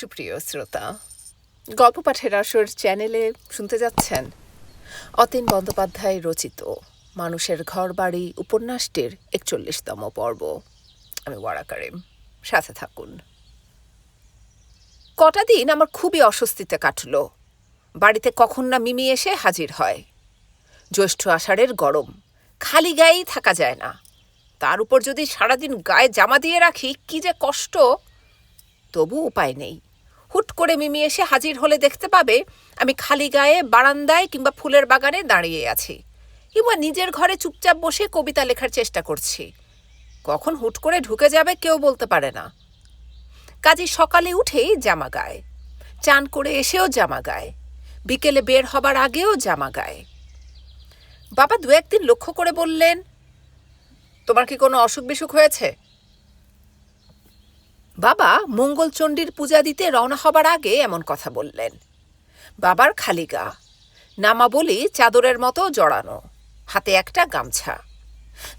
সুপ্রিয় শ্রোতা, গল্প পাঠের আসর চ্যানেলে শুনতে যাচ্ছেন অতীন বন্দ্যোপাধ্যায় রচিত মানুষের ঘর বাড়ি উপন্যাসটির একচল্লিশতম পর্ব। আমি ওয়ারাকারিম সাথে থাকুন। কটা দিন আমার খুবই অস্বস্তিতে কাটল। বাড়িতে কখন না মিমি এসে হাজির হয়। জ্যৈষ্ঠ আষাঢ়ের গরম, খালি গায়েই থাকা যায় না। তার উপর যদি সারাদিন গায়ে জামা দিয়ে রাখি, কি যে কষ্ট! তবু উপায় নেই। হুট করে মিমি এসে হাজির হলে দেখতে পাবে আমি খালি গায়ে, বারান্দায় কিংবা ফুলের বাগানে দাঁড়িয়ে আছি। কিংবা নিজের ঘরে চুপচাপ বসে কবিতা লেখার চেষ্টা করছি। কখন হুট করে ঢুকে যাবে কেউ বলতে পারে না। কাজে সকালে উঠেই জামা গায়ে। চান করে এসেও জামা গায়ে। বিকেলে বের হবার আগেও জামা গায়ে। বাবা দু একদিন লক্ষ্য করে বললেন, তোমার কি কোনো অসুখ বিসুখ হয়েছে? বাবা মঙ্গলচণ্ডীর পূজা দিতে রওনা হবার আগে এমন কথা বললেন। বাবার খালি গা নামাবলি চাদরের মতো জড়ানো, হাতে একটা গামছা।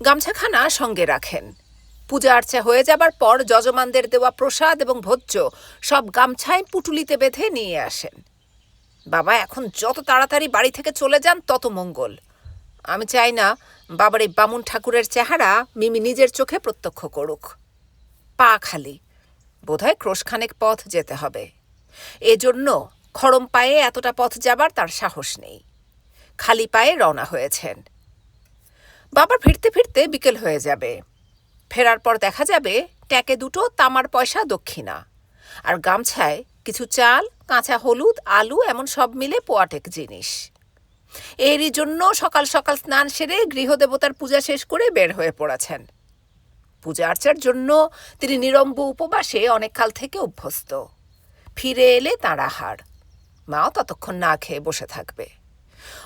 গামছাখানা সঙ্গে রাখেন। পূজা আর্চা হয়ে যাবার পর যজমানদের দেওয়া প্রসাদ এবং ভোজ্য সব গামছায় পুটুলিতে বেঁধে নিয়ে আসেন। বাবা এখন যত তাড়াতাড়ি বাড়ি থেকে চলে যান, তত মঙ্গল। আমি চাই না বাবার এই বামুন ঠাকুরের চেহারা মিমি নিজের চোখে প্রত্যক্ষ করুক। পা খালি। বোধহয় ক্রোশখানেক পথ যেতে হবে। এজন্য খড়ম পায়ে এতটা পথ যাবার তার সাহস নেই। খালি পায়ে রওনা হয়েছেন। বাবার ফিরতে ফিরতে বিকেল হয়ে যাবে। ফেরার পর দেখা যাবে ট্যাকে দুটো তামার পয়সা দক্ষিণা। আর গামছায় কিছু চাল, কাঁচা হলুদ, আলু এমন সব মিলে পোয়াটেক জিনিস। এরই জন্য সকাল সকাল স্নান সেরে গৃহদেবতার পূজা শেষ করে বের হয়ে পড়েছেন। পূজা আর্চার জন্য তিনি নিরম্ব উপবাসে অনেক কাল থেকে অভ্যস্ত। ফিরে এলে তাঁর আহার। মাও ততক্ষণ না খেয়ে বসে থাকবে।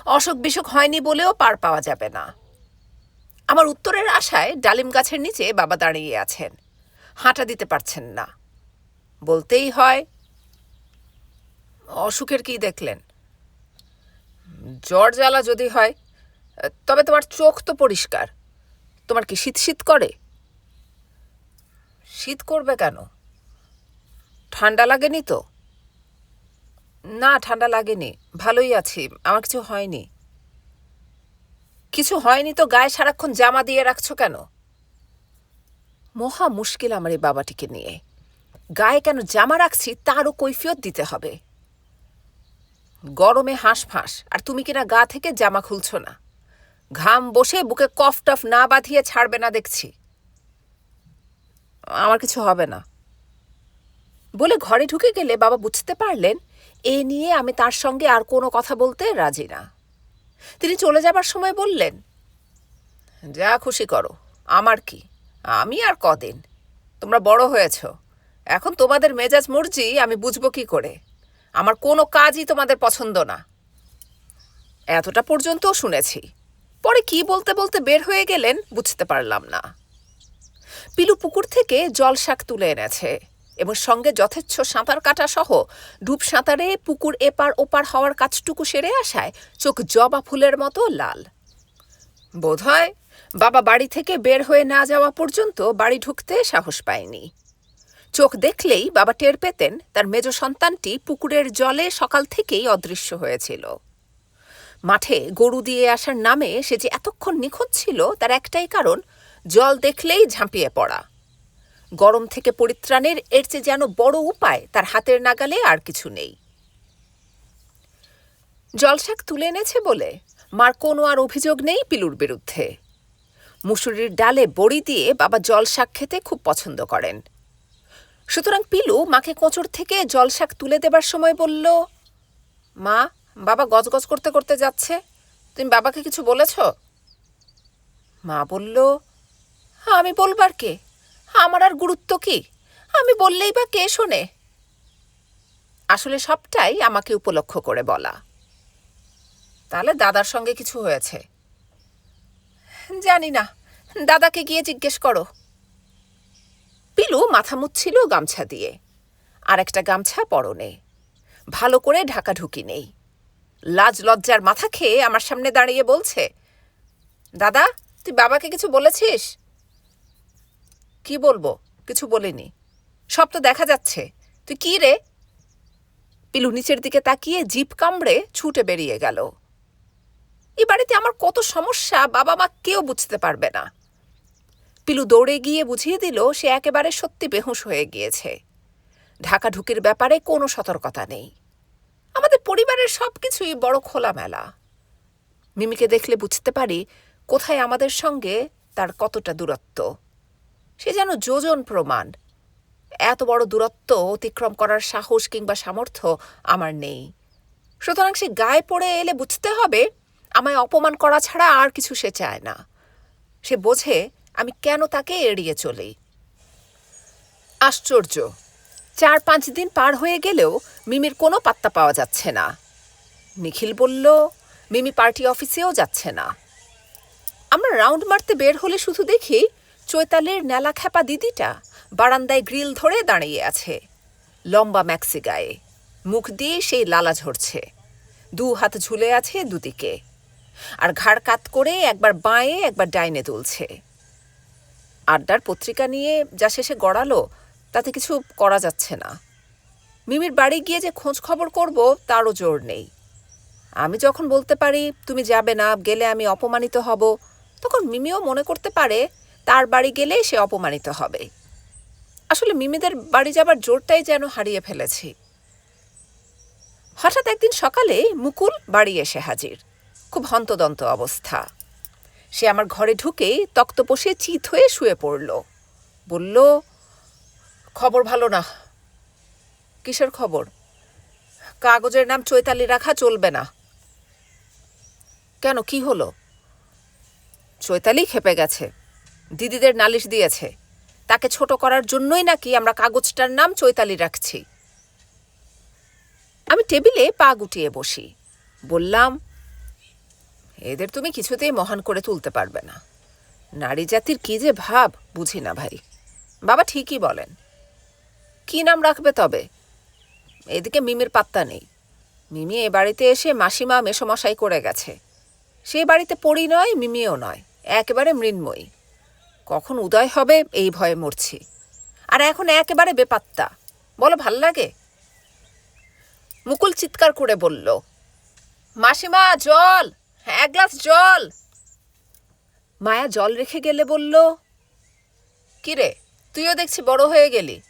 অসুখ বিসুখ হয়নি বলেও পার পাওয়া যাবে না। আমার উত্তরের আশায় ডালিম গাছের নিচে বাবা দাঁড়িয়ে আছেন। হাঁটা দিতে পারছেন না। বলতেই হয়, অসুখের কি দেখলেন? জ্বর জ্বালা যদি হয়, তবে তোমার চোখ তো পরিষ্কার। তোমার কি শীত শীত করে? শীত করবে কেন? ঠান্ডা লাগেনি তো? না, ঠান্ডা লাগেনি। ভালোই আছি। আমার কিছু হয়নি। কিছু হয়নি তো? গায়ে সারাক্ষণ জামা দিয়ে রাখছো কেন? মহা মুশকিল আমার এই বাবাটিকে নিয়ে। গায়ে কেন জামা রাখছি তারও কৈফিয়ত দিতে হবে। গরমে হাঁস ফাঁস আর তুমি কিনা গা থেকে জামা খুলছো না। ঘাম বসে বুকে কফ টফ না বাঁধিয়ে ছাড়বে না দেখছি। আমার কিছু হবে না। বলে ঘরে ঢুকে গেলে বাবা বুঝতে পারলেন, এ নিয়ে আমি তার সঙ্গে আর কোনো কথা বলতে রাজি না। তিনি চলে যাবার সময় বললেন, যা খুশি করো, আমার কি? আমি আর কদিন? তোমরা বড় হয়েছ। এখন তোমাদের মেজাজ মর্জি, আমি বুঝব কি করে? আমার কোনো কাজই তোমাদের পছন্দ না। এতটা পর্যন্ত শুনেছি। পরে কি বলতে বলতে বের হয়ে গেলেন, বুঝতে পারলাম না। পিলু পুকুর থেকে জল শাক তুলে এনেছে এবং সঙ্গে যথেচ্ছ সাঁতার কাটা সহ ডুব সাঁতারে পুকুর এপার ওপার হওয়ার কাজটুকু সেরে আসায় চোখ জবা ফুলের মতো লাল। বোধহয় বাবা বাড়ি থেকে বের হয়ে না যাওয়া পর্যন্ত বাড়ি ঢুকতে সাহস পায়নি। চোখ দেখলেই বাবা টের পেতেন তার মেজ সন্তানটি পুকুরের জলে সকাল থেকেই অদৃশ্য হয়েছিল। মাঠে গরু দিয়ে আসার নামে সে যে এতক্ষণ নিখোঁজ ছিল তার একটাই কারণ জল দেখলেই ঝাঁপিয়ে পড়া। গরম থেকে পরিত্রাণের এর চেয়ে যেন বড় উপায় তার হাতের নাগালে আর কিছু নেই। জলশাক তুলে এনেছে বলে মার কোনো আর অভিযোগ নেই পিলুর বিরুদ্ধে। মুসুরির ডালে বড়ি দিয়ে বাবা জলশাক খেতে খুব পছন্দ করেন। সুতরাং পিলু মাকে কোঁচড় থেকে জলশাক তুলে দেবার সময় বলল, মা, বাবা গজগজ করতে করতে যাচ্ছে। তুমি বাবাকে কিছু বলেছ? মা বলল আমি বলবার কে? আমার আর গুরুত্ব কি? আমি বললেই বা কে শোনে? আসলে সবটাই আমাকে উপলক্ষ করে বলা। তাহলে দাদার সঙ্গে কিছু হয়েছে? জানি না। দাদাকে গিয়ে জিজ্ঞেস করো। পিলু মাথা মুচ্ছিল গামছা দিয়ে। আর একটা গামছা পরনে। ভালো করে ঢাকা ঢুকি নেই। লাজ লজ্জার মাথা খেয়ে আমার সামনে দাঁড়িয়ে বলছে, দাদা, তুই বাবাকে কিছু বলেছিস? কি বলব? কিছু বলিনি। সব তো দেখা যাচ্ছে। তুই কি রে? পিলু নিচের দিকে তাকিয়ে জিপ কামড়ে ছুটে বেরিয়ে গেল। এ বাড়িতে আমার কত সমস্যা, বাবা মা কেউ বুঝতে পারবে না। পিলু দৌড়ে গিয়ে বুঝিয়ে দিল, সে একেবারে সত্যি বেহুশ হয়ে গিয়েছে। ঢাকা ঢুকির ব্যাপারে কোনো সতর্কতা নেই। আমাদের পরিবারের সব কিছুই বড় খোলামেলা। মিমিকে দেখলে বুঝতে পারি কোথায় আমাদের সঙ্গে তার কতটা দূরত্ব। সে যেন যোজন প্রমাণ। এত বড় দূরত্ব অতিক্রম করার সাহস কিংবা সামর্থ্য আমার নেই। সুতরাং সে গায়ে পড়ে এলে বুঝতে হবে, আমায় অপমান করা ছাড়া আর কিছু সে চায় না। সে বোঝে আমি কেন তাকে এড়িয়ে চলি। আশ্চর্য! চার পাঁচ দিন পার হয়ে গেলেও মিমির কোনো পাত্তা পাওয়া যাচ্ছে না। নিখিল বলল, মিমি পার্টি অফিসেও যাচ্ছে না। আমরা রাউন্ড মারতে বের হলে শুধু দেখি চৈতালের নেলা খ্যাপা দিদিটা বারান্দায় গ্রিল ধরে দাঁড়িয়ে আছে, লম্বা ম্যাক্সি গায়ে। মুখ দিয়ে সেই লালা ঝরছে। দু হাত ঝুলে আছে দুদিকে। আর ঘাড় কাত করে একবার বাঁয়ে একবার ডাইনে তুলছে আড্ডার পত্রিকা নিয়ে যা শেষে গড়ালো, তাতে কিছু করা যাচ্ছে না। মিমির বাড়ি গিয়ে যে খোঁজ খবর করব, তারও জোর নেই। আমি যখন বলতে পারি, তুমি যাবে না, গেলে আমি অপমানিত হব, তখন মিমিও মনে করতে পারে তার বাড়ি গেলে সে অপমানিত হবে। আসলে মিমিদের বাড়ি যাবার জোরটাই যেন হারিয়ে ফেলেছি। হঠাৎ একদিন সকালে মুকুল বাড়ি এসে হাজির। খুব হন্তদন্ত অবস্থা। সে আমার ঘরে ঢুকেই তক্তপোষে চিত হয়ে শুয়ে পড়ল। বলল, খবর ভালো না। কিসের খবর? কাগজের নাম চৈতালি রাখা চলবে না। কেন, কি হলো? চৈতালি খেপে গেছে। দিদিদের নালিশ দিয়েছে। তাকে ছোট করার জন্যই নাকি আমরা কাগজটার নাম চৈতালি রাখছি। আমি টেবিলে পা গুটিয়ে বসি। বললাম, এদের তুমি কিছুতেই মহান করে তুলতে পারবে না। নারী জাতির কী যে ভাব, বুঝি না ভাই। বাবা ঠিকই বলেন। কি নাম রাখবে তবে? এদিকে মিমির পাত্তা নেই। মিমি এ বাড়িতে এসে মাসিমা, মেসোমশাই করে গেছে। সে বাড়িতে পড়ি নয়, মিমিও নয়। একেবারে মৃন্ময়ী। কখন উদয় হবে, এই ভয়ে মরছি। আর এখন একেবারে বেপাত্তা। বলো, ভালো লাগে? মুকুল চিৎকার করে বলল, মাসিমা, জল! এক গ্লাস জল! মায়া জল রেখে গেলে বলল কিরে তুইও দেখছি বড় হয়ে গেলি?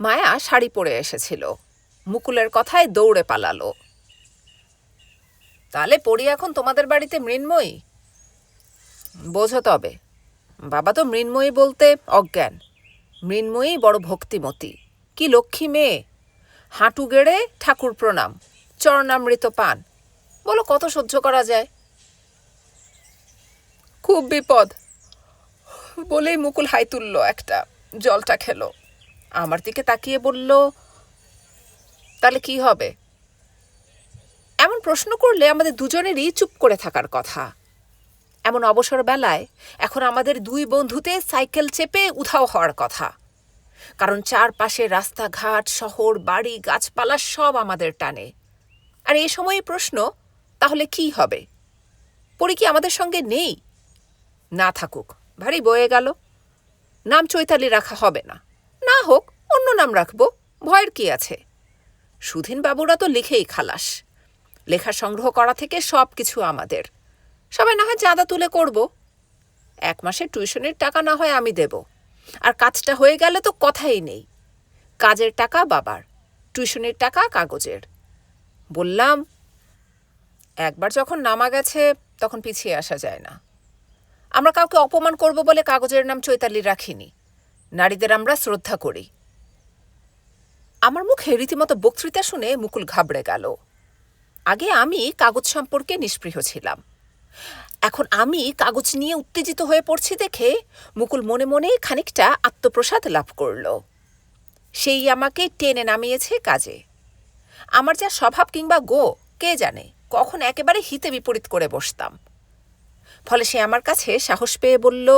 মায়া শাড়ি পরে এসেছিল। মুকুলের কথায় দৌড়ে পালালো। তাহলে পড়ি এখন তোমাদের বাড়িতে মৃন্ময়ী? বোঝো তবে। বাবা তো মৃন্ময়ী বলতে অজ্ঞান। মৃন্ময়ী বড় ভক্তিমতী। কি লক্ষ্মী মেয়ে? হাঁটু গেড়ে ঠাকুর প্রণাম, চরণামৃত পান। বলো, কত সহ্য করা যায়? খুব বিপদ। বলেই মুকুল হাই তুলল একটা, জলটা খেলো। আমার দিকে তাকিয়ে বলল, তাহলে কি হবে? এমন প্রশ্ন করলে আমাদের দুজনেরই চুপ করে থাকার কথা। এমন অবসর বেলায় এখন আমাদের দুই বন্ধুতে সাইকেল চেপে উধাও হওয়ার কথা। কারণ চারপাশে রাস্তাঘাট, শহর, বাড়ি, গাছপালা সব আমাদের টানে। আর এ সময় প্রশ্ন, তাহলে কি হবে? পরি কি আমাদের সঙ্গে নেই? না থাকুক, ভারী বয়ে গেল। নাম চৈতালি রাখা হবে না। না হোক, অন্য নাম রাখব, ভয়ের কি আছে? সুধীন বাবুরা তো লিখেই খালাস। লেখা সংগ্রহ করা থেকে সব কিছু আমাদের। সবাই না হয় চাঁদা তুলে করব। এক মাসের টিউশনের টাকা না হয় আমি দেব। আর কাজটা হয়ে গেলে তো কথাই নেই। কাজের টাকা বাবার, টিউশনের টাকা কাগজের। বললাম, একবার যখন নামা গেছে, তখন পিছিয়ে আসা যায় না। আমরা কাউকে অপমান করব বলে কাগজের নাম চৈতালি রাখিনি। নারীদের আমরা শ্রদ্ধা করি। আমার মুখে রীতিমতো বক্তৃতা শুনে মুকুল ঘাবড়ে গেল। আগে আমি কাগজ সম্পর্কে নিষ্পৃহ ছিলাম। এখন আমি কাগজ নিয়ে উত্তেজিত হয়ে পড়ছি দেখে মুকুল মনে মনে খানিকটা আত্মপ্রসাদ লাভ করল। সেই আমাকে টেনে নামিয়েছে কাজে। আমার যা স্বভাব কিংবা গো, কে জানে, কখন একেবারে হিতে বিপরীত করে বসতাম। ফলে সে আমার কাছে সাহস পেয়ে বলল,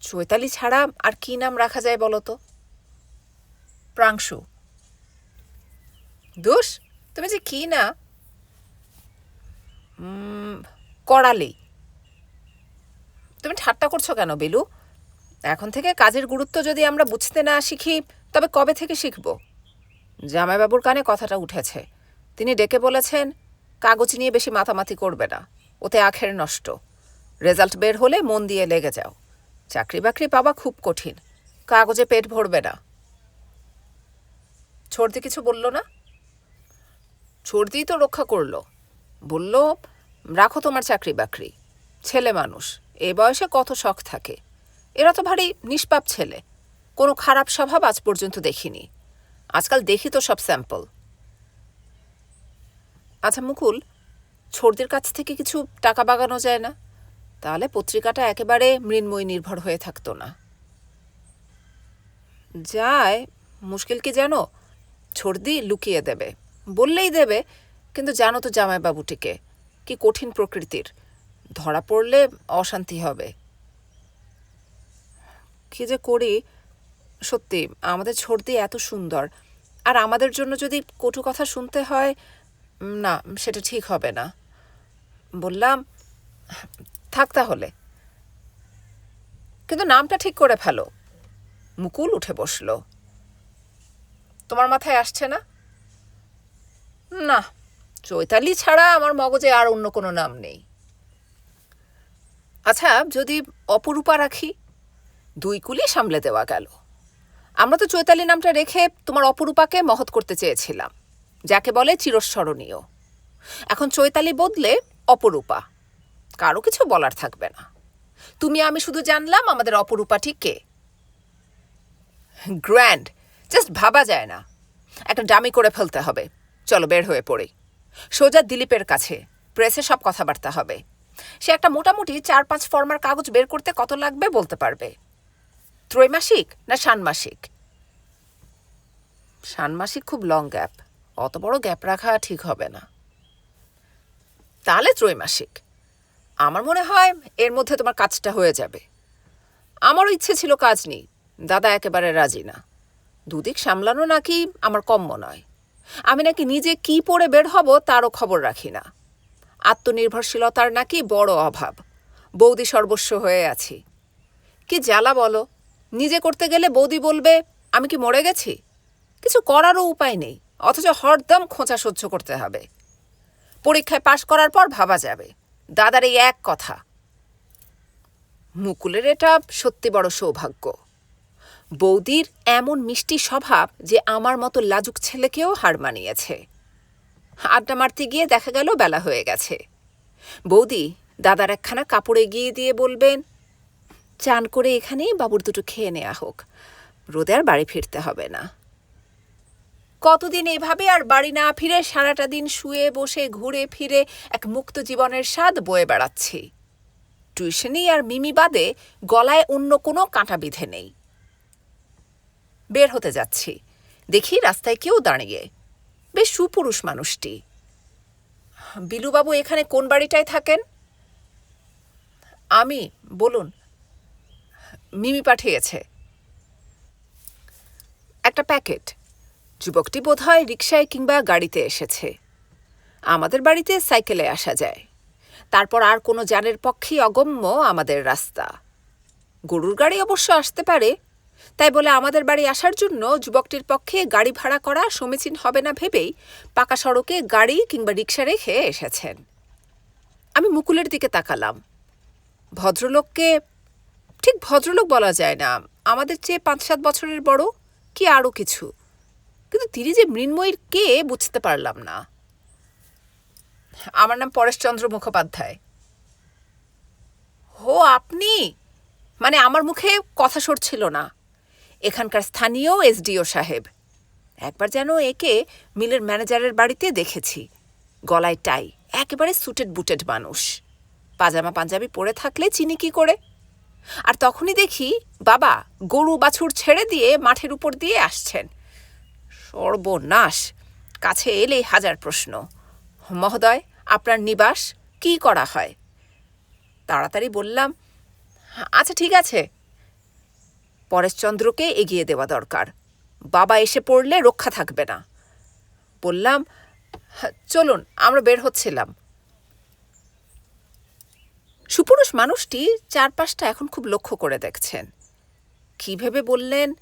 চৈতালি ছাড়া আর কি নাম রাখা যায় বলো তো? প্রাংশু। দোষ? তুমি যে কি না করালি তুমি ঠাট্টা করছ কেন, বেলু? এখন থেকে কাজের গুরুত্ব যদি আমরা বুঝতে না শিখি, তবে কবে থেকে শিখব? জামাইবাবুর কানে কথাটা উঠেছে। তিনি ডেকে বলেছেন, কাগজ নিয়ে বেশি মাতামাতি করবে না, ওতে আখের নষ্ট। রেজাল্ট বের হলে মন দিয়ে লেগে যাও। চাকরি বাকরি পাওয়া খুব কঠিন, কাগজে পেট ভরবে না। ছর্দি কিছু বলল না? ছর্দিই তো রক্ষা করল। বলল রাখো তোমার চাকরি বাকরি ছেলে মানুষ, এ বয়সে কত শখ থাকে। এরা তো ভারী নিষ্পাপ ছেলে। কোনো খারাপ স্বভাব আজ পর্যন্ত দেখিনি। আজকাল দেখি তো সব স্যাম্পল। আচ্ছা মুকুল, ছোটদের কাছ থেকে কিছু টাকা বাগানো যায় না? তাহলে পত্রিকাটা একেবারে মৃন্ময় নির্ভর হয়ে থাকতো না। যায়, মুশকিল কি জানো? ছর্দি লুকিয়ে দেবে। বললেই দেবে, কিন্তু জানো তো জামাইবাবুটিকে। কি কঠিন প্রকৃতির? ধরা পড়লে অশান্তি হবে। কি যে করি? সত্যি, আমাদের ছর্দি এত সুন্দর। আর আমাদের জন্য যদি কটু কথা শুনতে হয়, না, সেটা ঠিক হবে না। বললাম, থাক তাহলে। কিন্তু নামটা ঠিক করে ফেলো। মুকুল উঠে বসল। তোমার মাথায় আসছে না? না। চৈতালি ছাড়া আমার মগজে আর অন্য কোনো নাম নেই। আচ্ছা যদি অপরূপা রাখি, দুই কুলি সামলে দেওয়া গেল। আমরা তো চৈতালি নামটা রেখে তোমার অপরূপাকে মহৎ করতে চেয়েছিলাম, যাকে বলে চিরস্মরণীয়। এখন চৈতালি বদলে অপরূপা, কারও কিছু বলার থাকবে না। তুমি, আমি শুধু জানলাম আমাদের অপরূপাটি কে। গ্র্যান্ড, জাস্ট ভাবা যায় না। একটা ডামি করে ফেলতে হবে। চলো, বের হয়ে পড়ি। সোজা দিলীপের কাছে। প্রেসে সব কথাবার্তা হবে। সে একটা মোটামুটি চার পাঁচ ফর্মার কাগজ বের করতে কত লাগবে বলতে পারবে। ত্রৈমাসিক না ষান্মাসিক ষান্মাসিক খুব লং গ্যাপ অত বড় গ্যাপ রাখা ঠিক হবে না। তাহলে ত্রৈমাসিক। আমার মনে হয় এর মধ্যে তোমার কাজটা হয়ে যাবে। আমারও ইচ্ছে ছিল কাজ নেই। দাদা একেবারে রাজি না। দুদিক সামলানো নাকি আমার কম্য নয়। আমি নাকি নিজে কি পড়ে বের হব তারও খবর রাখি না। আত্মনির্ভরশীলতার নাকি বড় অভাব। বৌদি সর্বস্ব হয়ে আছি। কি জ্বালা বলো? নিজে করতে গেলে বৌদি বলবে, আমি কি মরে গেছি? কিছু করারও উপায় নেই, অথচ হরদম খোঁচা সহ্য করতে হবে। পরীক্ষায় পাশ করার পর ভাবা যাবে। দাদার এই এক কথা। মুকুলের এটা সত্যি বড় সৌভাগ্য। বৌদির এমন মিষ্টি স্বভাব যে আমার মতো লাজুক ছেলেকেও হার মানিয়েছে। আড্ডা মারতে গিয়ে দেখা গেল বেলা হয়ে গেছে। বৌদি, দাদার একখানা কাপড়ে গিয়ে দিয়ে বলবেন, চান করে এখানেই বাবুর দুটো খেয়ে নেওয়া হোক। রোদে আর বাড়ি ফিরতে হবে না। কতদিন এভাবে আর বাড়ি না ফিরে সারাটা দিন শুয়ে বসে ঘুরে ফিরে এক মুক্ত জীবনের স্বাদ বয়ে বেড়াচ্ছি। টিউশনি আর মিমি বাদে গলায় অন্য কোনো কাঁটা বিধে নেই। বের হতে যাচ্ছি। দেখি রাস্তায় কেউ দাঁড়িয়ে। বেশ সুপুরুষ মানুষটি। বিলুবাবু এখানে কোন বাড়িটায় থাকেন? আমি, বলুন। মিমি পাঠিয়েছে। একটা প্যাকেট। যুবকটি বোধহয় রিকশায় কিংবা গাড়িতে এসেছে। আমাদের বাড়িতে সাইকেলে আসা যায়। তারপর আর কোনো যানের পক্ষেই অগম্য আমাদের রাস্তা। গরুর গাড়ি অবশ্য আসতে পারে তাই বলে আমাদের বাড়ি আসার জন্য যুবকটির পক্ষে গাড়ি ভাড়া করা সমীচীন হবে না ভেবেই পাকা সড়কে গাড়ি কিংবা রিক্সা রেখে এসেছেন। আমি মুকুলের দিকে তাকালাম। ভদ্রলোককে ঠিক ভদ্রলোক বলা যায় না। আমাদের চেয়ে পাঁচ সাত বছরের বড় কি আরও কিছু? কিন্তু তিনি যে মৃন্ময়ীর কে বুঝতে পারলাম না। আমার নাম পরেশচন্দ্র মুখোপাধ্যায়। হো, আপনি? মানে আমার মুখে কথা সরছিল না। এখানকার স্থানীয় এসডিও সাহেব। একবার যেন একে মিলের ম্যানেজারের বাড়িতে দেখেছি। গলায় টাই, একেবারে সুটেড বুটেড মানুষ। পাজামা পাঞ্জাবি পরে থাকলে চিনি কি করে? আর তখনই দেখি, বাবা, গরু বাছুর ছেড়ে দিয়ে মাঠের উপর দিয়ে আসছেন। সর্বনাশ, কাছে এলেই হাজার প্রশ্ন। মহোদয়, আপনার নিবাস, কি করা হয়? তাড়াতাড়ি বললাম আচ্ছা ঠিক আছে। পরেশচন্দ্রকে এগিয়ে দেওয়া দরকার। বাবা এসে পড়লে রক্ষা থাকবে না। বললাম "হ্যাঁ, চলুন আমরা বের হচ্ছিলাম। সুপুরুষ মানুষটি চারপাশটা এখন খুব লক্ষ্য করে দেখছেন। কি ভেবে বললেন?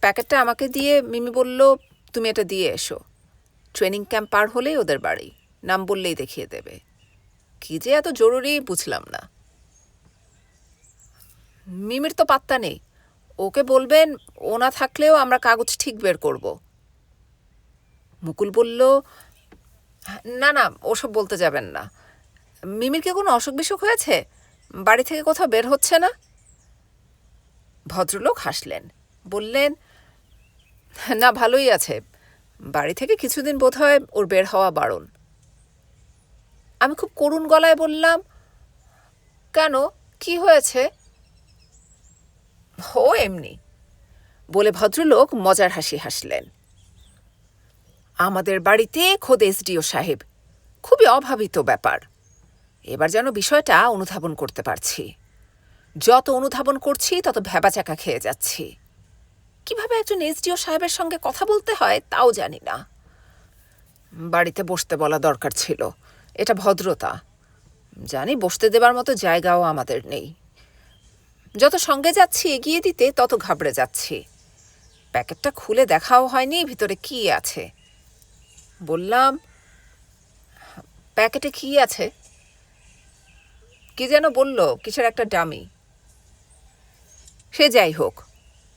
প্যাকেটটা আমাকে দিয়ে মিমি বলল তুমি এটা দিয়ে এসো। ট্রেনিং ক্যাম্প পার হলেই ওদের বাড়ি। নাম বললেই দেখিয়ে দেবে। কি যে এত জরুরি বুঝলাম না। মিমির তো পাত্তা নেই। ওকে বলবেন, ও না থাকলেও আমরা কাগজ ঠিক বের করব। মুকুল বলল, না না, ওসব বলতে যাবেন না। মিমির কি কোনো অসুখ বিসুখ হয়েছে? বাড়ি থেকে কোথাও বের হচ্ছে না? ভদ্রলোক হাসলেন, বললেন, না, ভালোই আছে। বাড়ি থেকে কিছুদিন বোধহয় ওর বের হওয়া বারণ। আমি খুব করুণ গলায় বললাম, কেন? কি হয়েছে? ও এমনি। বলে ভদ্রলোক মজার হাসি হাসলেন। আমাদের বাড়িতে খোদ এসডিও সাহেব। খুবই অভাবিত ব্যাপার। এবার যেন বিষয়টা অনুধাবন করতে পারছি। যত অনুধাবন করছি, তত ভ্যাবাচাকা খেয়ে যাচ্ছি। কীভাবে একজন এসডিও সাহেবের সঙ্গে কথা বলতে হয়, তাও জানি না। বাড়িতে বসতে বলা দরকার ছিল। এটা ভদ্রতা। জানি বসতে দেবার মতো জায়গাও আমাদের নেই। যত সঙ্গে যাচ্ছি এগিয়ে দিতে তত ঘাবড়ে যাচ্ছি। প্যাকেটটা খুলে দেখাও হয়নি, ভিতরে কি আছে? বললাম, প্যাকেটে কি আছে? কি যেন বলল, কিসের একটা ডামি। সে যাই হোক,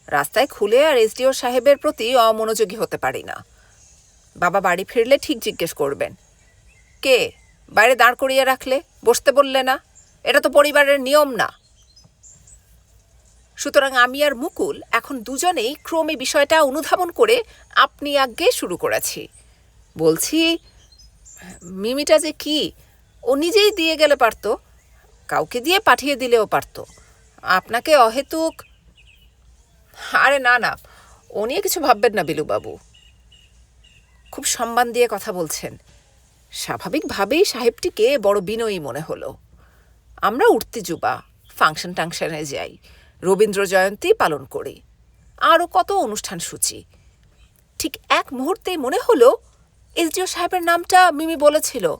রাস্তায় খুলে আর এসডিও সাহেবের প্রতি অমনোযোগী হতে পারি না। বাবা বাড়ি ফিরলে ঠিক জিজ্ঞেস করবেন। কে? বাইরে দাঁড় করিয়ে রাখলে? বসতে বললে না? এটা তো পরিবারের নিয়ম না। সুতরাং আমি আর মুকুল এখন দুজনেই ক্রমে বিষয়টা অনুধাবন করে আপনি আজ্ঞে শুরু করেছি। বলছি, মিমিটা যে কি, ও নিজেই দিয়ে গেলে পারতো, কাউকে দিয়ে পাঠিয়ে দিলেও পারতো। আপনাকে অহেতুক? আরে না না, ও নিয়ে কিছু ভাববেন না বিলুবাবু। খুব সম্মান দিয়ে কথা বলছেন। স্বাভাবিকভাবেই সাহেবটিকে বড় বিনয়ী মনে হলো। আমরা উঠতে যুবা ফাংশন টাংশনে যাই। রবীন্দ্র জয়ন্তী পালন করি। আরও কত অনুষ্ঠান সূচি। ঠিক এক মুহূর্তেই মনে হলো, এসডিও সাহেবের নামটা মিমি বলেছিল।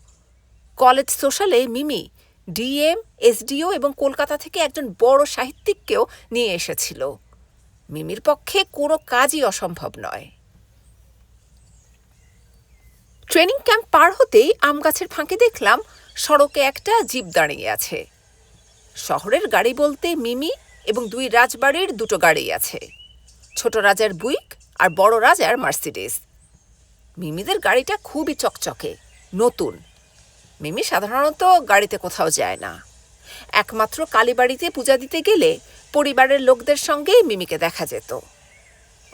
কলেজ সোশ্যালে মিমি, ডিএম, এসডিও এবং কলকাতা থেকে একজন বড় সাহিত্যিককেও নিয়ে এসেছিল। মিমির পক্ষে কোনো কাজই অসম্ভব নয়। ট্রেনিং ক্যাম্প পার হতেই আম গাছের ফাঁকে দেখলাম, সড়কে একটা জিপ দাঁড়িয়ে আছে। শহরের গাড়ি বলতে মিমি এবং দুই রাজবাড়ির দুটো গাড়ি আছে। ছোট রাজার বুইক আর বড় রাজার মার্সিডিস মিমিদের গাড়িটা খুবই চকচকে, নতুন। মিমি সাধারণত গাড়িতে কোথাও যায় না। একমাত্র কালীবাড়িতে পূজা দিতে গেলে পরিবারের লোকদের সঙ্গেই মিমিকে দেখা যেত।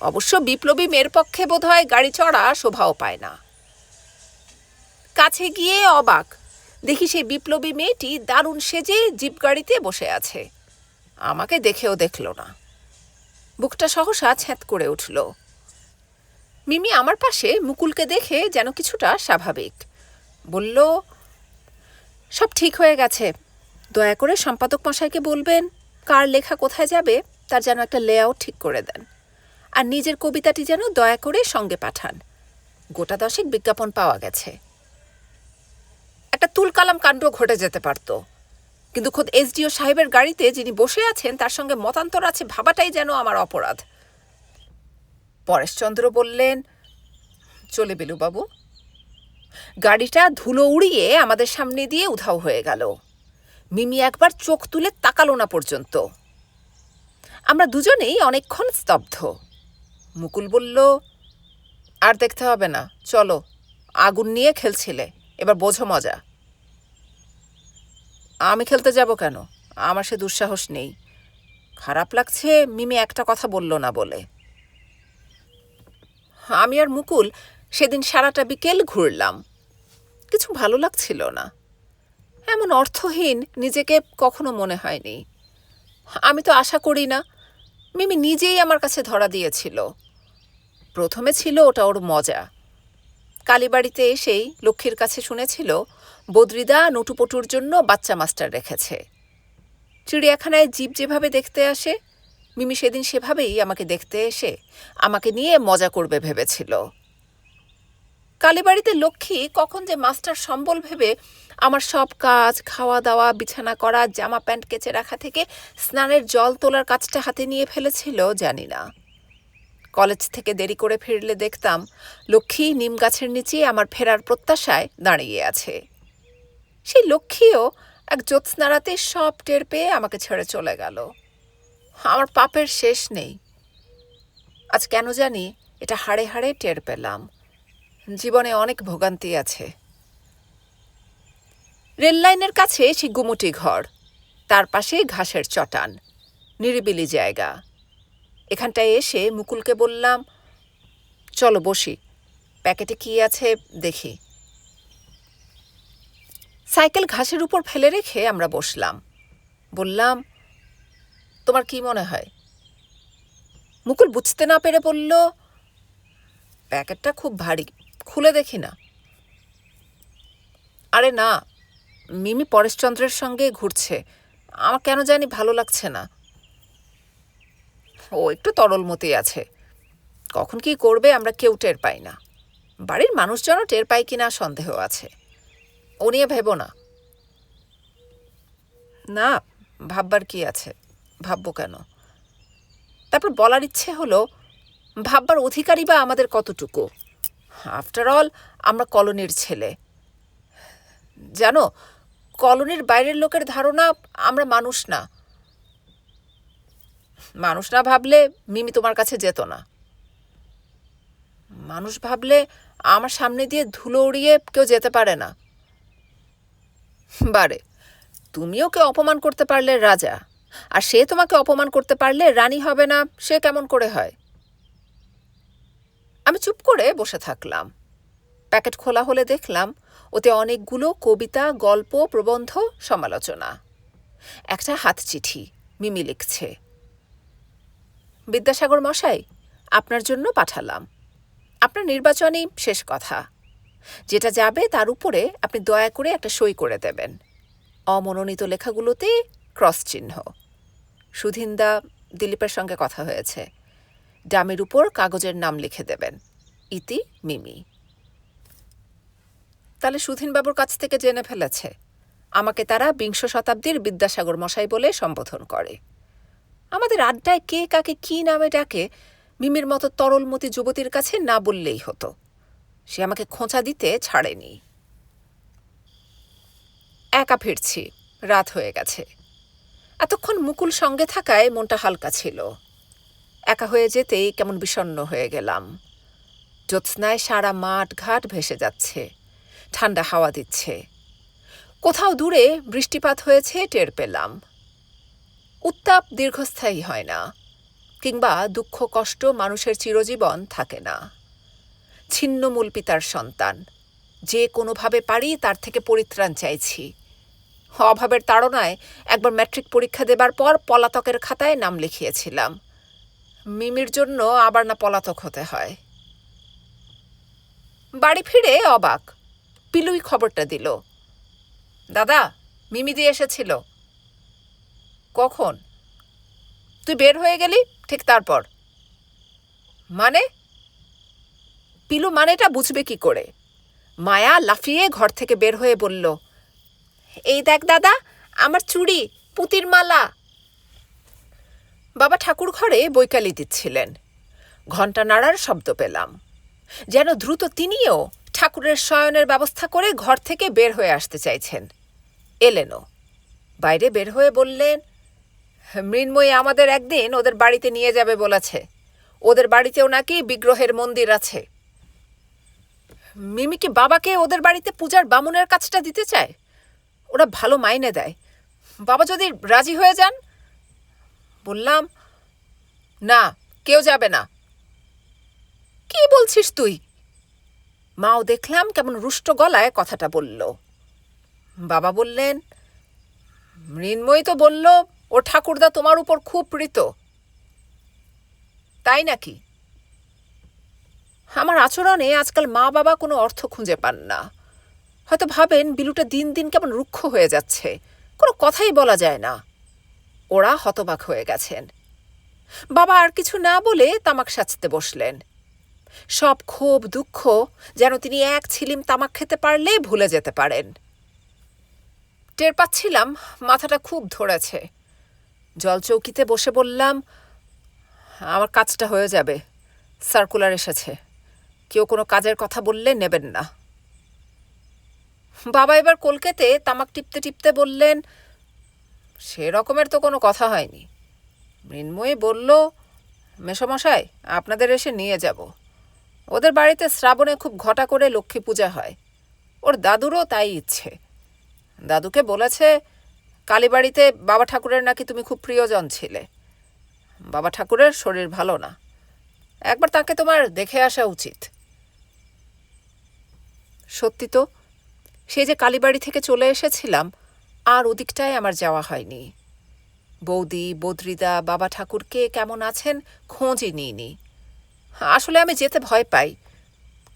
অবশ্য বিপ্লবী মেয়ের পক্ষে বোধহয় গাড়ি চড়া শোভাও পায় না। কাছে গিয়ে অবাক, দেখি সেই বিপ্লবী মেয়েটি দারুণ সেজে জিপ গাড়িতে বসে আছে। আমাকে দেখেও দেখল না। বুকটা সহসা ছ্যাঁত করে উঠল। মিমি আমার পাশে মুকুলকে দেখে যেন কিছুটা স্বাভাবিক। বলল, সব ঠিক হয়ে গেছে। দয়া করে সম্পাদক মশাইকে বলবেন কার লেখা কোথায় যাবে তার যেন একটা লেআউট ঠিক করে দেন। আর নিজের কবিতাটি যেন দয়া করে সঙ্গে পাঠান। গোটা দশেক বিজ্ঞাপন পাওয়া গেছে। একটা তুলকালাম কাণ্ড ঘটে যেতে পারত। কিন্তু খোদ এসডিও সাহেবের গাড়িতে যিনি বসে আছেন, তার সঙ্গে মতান্তর আছে ভাবাটাই যেন আমার অপরাধ। পরেশচন্দ্র বললেন, চলে বিলুবাবু গাড়িটা ধুলো উড়িয়ে আমাদের সামনে দিয়ে উধাও হয়ে গেল। মিমি একবার চোখ তুলে তাকালো না পর্যন্ত। আমরা দুজনেই অনেকক্ষণ স্তব্ধ। মুকুল বলল, আর দেখতে হবে না, চলো। আগুন নিয়ে খেলছিলে, এবার বোঝো মজা। আমি খেলতে যাব কেন? আমার সে দুঃসাহস নেই। খারাপ লাগছে মিমি একটা কথা বলল না বলে। আমি আর মুকুল সেদিন সারাটা বিকেল ঘুরলাম। কিছু ভালো লাগছিল না। এমন অর্থহীন নিজেকে কখনো মনে হয়নি। আমি তো আশা করি না, মিমি নিজেই আমার কাছে ধরা দিয়েছিল। প্রথমে ছিল ওটা ওর মজা। কালীবাড়িতে এসেই লক্ষ্মীর কাছে শুনেছিল, বদ্রিদা নটুপটুর জন্য বাচ্চা মাস্টার রেখেছে। চিড়িয়াখানায় জীব যেভাবে দেখতে আসে, মিমি সেদিন সেভাবেই আমাকে দেখতে এসে আমাকে নিয়ে মজা করবে ভেবেছিল। কালীবাড়িতে লক্ষ্মী কখন যে মাস্টার সম্বল ভেবে আমার সব কাজ খাওয়া দাওয়া বিছানা করা জামা প্যান্ট কেচে রাখা থেকে স্নানের জল তোলার কাজটা হাতে নিয়ে ফেলেছিল জানি না। কলেজ থেকে দেরি করে ফিরলে দেখতাম লক্ষ্মী নিম গাছের নিচে আমার ফেরার প্রত্যাশায় দাঁড়িয়ে আছে। সেই লক্ষ্মীও এক জ্যোৎস্নারাতে সব টের পেয়ে আমাকে ছেড়ে চলে গেল। আমার পাপের শেষ নেই। আজ কেন জানি এটা হাড়ে হাড়ে টের পেলাম। জীবনে অনেক ভোগান্তি আছে। রেললাইনের কাছে সেই গুমুটি ঘর, তার পাশে ঘাসের চটান, নিরিবিলি জায়গা। এখানটায় এসে মুকুলকে বললাম, চলো বসি। প্যাকেটে কি আছে দেখি। সাইকেল ঘাসের উপর ফেলে রেখে আমরা বসলাম। বললাম, তোমার কি মনে হয়? মুকুল বুঝতে না পেরে বলল, প্যাকেটটা খুব ভারী, খুলে দেখি না। আরে না, মিমি পরেশচন্দ্রের সঙ্গে ঘুরছে। আমার কেন জানি ভালো লাগছে না। ও একটু তরলমতি আছে। কখন কি করবে আমরা কেউ টের পাই না। বাড়ির মানুষজনও টের পায় কিনা সন্দেহ আছে। ও নিয়ে ভেবো না। না, ভাববার কি আছে? ভাববো কেন? তারপর বলার ইচ্ছে হলো, ভাববার অধিকারী বা আমাদের কতটুকু? আফটার অল আমরা কলোনির ছেলে। জানো, কলোনির বাইরের লোকের ধারণা আমরা মানুষ না। মানুষ না ভাবলে মিমি তোমার কাছে যেত না। মানুষ ভাবলে আমার সামনে দিয়ে ধুলো উড়িয়ে কেউ যেতে পারে না। বারে তুমিও কে অপমান করতে পারলে রাজা, আর সে তোমাকে অপমান করতে পারলে রানী হবে না, সে কেমন করে হয়? আমি চুপ করে বসে থাকলাম। প্যাকেট খোলা হলে দেখলাম ওতে অনেকগুলো কবিতা, গল্প, প্রবন্ধ, সমালোচনা। একটা হাত চিঠি মিমি লিখছে। বিদ্যাসাগর মশাই, আপনার জন্য পাঠালাম। আপনার নির্বাচনই শেষ কথা। যেটা যাবে তার উপরে আপনি দয়া করে একটা সই করে দেবেন। অমনোনীত লেখাগুলোতে ক্রস চিহ্ন। সুধিন্দা দিলীপের সঙ্গে কথা হয়েছে। ডামের উপর কাগজের নাম লিখে দেবেন। ইতি মিমি। তাহলে সুধীনবাবুর কাছ থেকে জেনে ফেলেছে। আমাকে তারা বিংশ শতাব্দীর বিদ্যাসাগর মশাই বলে সম্বোধন করে। আমাদের আড্ডায় কে কাকে কি নামে ডাকে, মিমির মতো তরলমতি যুবতীর কাছে না বললেই হতো। সে আমাকে খোঁচা দিতে ছাড়েনি। একা ফিরছি, রাত হয়ে গেছে। এতক্ষণ মুকুল সঙ্গে থাকায় মনটা হালকা ছিল। একা হয়ে যেতেই কেমন বিষণ্ণ হয়ে গেলাম। জ্যোৎস্নায় সারা মাঠ ঘাট ভেসে যাচ্ছে, ঠান্ডা হাওয়া দিচ্ছে। কোথাও দূরে বৃষ্টিপাত হয়েছে, টের পেলাম। উত্তাপ দীর্ঘস্থায়ী হয় না, কিংবা দুঃখ, কষ্ট মানুষের চিরজীবন থাকে না। ছিন্নমূল পিতার সন্তান, যে কোনোভাবে পারি তার থেকে পরিত্রাণ চাইছি। অভাবের তাড়নায় একবার ম্যাট্রিক পরীক্ষা দেবার পর পলাতকের খাতায় নাম লিখিয়েছিলাম। মিমির জন্য আবার না পলাতক হতে হয়। বাড়ি ফিরে অবাক, পিলুই খবরটা দিল। দাদা, মিমি দিয়ে এসেছিল। কখন? তুই বের হয়ে গেলি ঠিক তারপর। মানে? পিলু মানেটা বুঝবে কি করে? মায়া লাফিয়ে ঘর থেকে বের হয়ে বলল, এই দেখ দাদা, আমার চুড়ি, পুতির মালা। বাবা ঠাকুর ঘরে বৈকালি দিচ্ছিলেন। ঘণ্টা নাড়ার শব্দ পেলাম। যেন দ্রুত তিনিও ঠাকুরের শয়নের ব্যবস্থা করে ঘর থেকে বের হয়ে আসতে চাইছেন। এলেনও। বাইরে বের হয়ে বললেন মৃন্ময়ী আমাদের একদিন ওদের বাড়িতে নিয়ে যাবে বলেছে। ওদের বাড়িতেও নাকি বিগ্রহের মন্দির আছে। মিমি কি বাবাকে ওদের বাড়িতে পূজার বামুনের কাজটা দিতে চায়? ওরা ভালো মাইনে দেয়। বাবা যদি রাজি হয়ে যান? বললাম, না, কেউ যাবে না। কি বলছিস তুই? মাও দেখলাম কেমন রুষ্ট গলায় কথাটা বলল। বাবা বললেন, মৃন্ময়ী তো বলল ও ঠাকুরদা তোমার উপর খুব প্রীত। তাই নাকি? আমার আচরণে আজকাল মা বাবা কোনো অর্থ খুঁজে পান না। হয়তো ভাবেন বিলুটা দিন দিন কেমন রুক্ষ হয়ে যাচ্ছে। কোনো কথাই বলা যায় না। ওরা হতবাক হয়ে গেছেন। বাবা আর কিছু না বলে তামাক সাজতে বসলেন। সব ক্ষোভ, দুঃখ যেন তিনি এক ছিলিম তামাক খেতে পারলে ভুলে যেতে পারেন। টের পাচ্ছিলাম মাথাটা খুব ধরেছে। জলচৌকিতে বসে বললাম, আমার কাজটা হয়ে যাবে। সার্কুলার এসেছে। কেউ কোনো কাজের কথা বললে নেবেন না। বাবা এবার কলকেতে তামাক টিপতে টিপতে বললেন সেরকমের তো কোনো কথা হয়নি। মৃন্ময়ী বলল, মেসমশাই, আপনাদের এসে নিয়ে যাব। ওদের বাড়িতে শ্রাবণে খুব ঘটা করে লক্ষ্মী পূজা হয়। ওর দাদুরও তাই ইচ্ছে। দাদুকে বলেছে কালীবাড়িতে বাবা ঠাকুরের নাকি তুমি খুব প্রিয়জন ছিলে। বাবা ঠাকুরের শরীর ভালো না। একবার তাকে তোমার দেখে আসা উচিত। সত্যি তো, সে যে কালীবাড়ি থেকে চলে এসেছিলাম, আর ওদিকটায় আমার যাওয়া হয়নি। বৌদি, বদ্রিদা, বাবা ঠাকুরকে কেমন আছেন খোঁজই নিইনি। আসলে আমি যেতে ভয় পাই,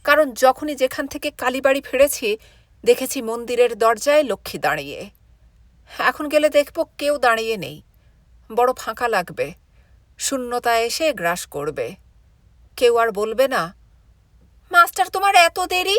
কারণ যখনই যেখান থেকে কালীবাড়ি ফিরেছি, দেখেছি মন্দিরের দরজায় লক্ষ্মী দাঁড়িয়ে। এখন গেলে দেখব কেউ দাঁড়িয়ে নেই। বড় ফাঁকা লাগবে। শূন্যতা এসে গ্রাস করবে। কেউ আর বলবে না, মাস্টার, তোমার এত দেরি?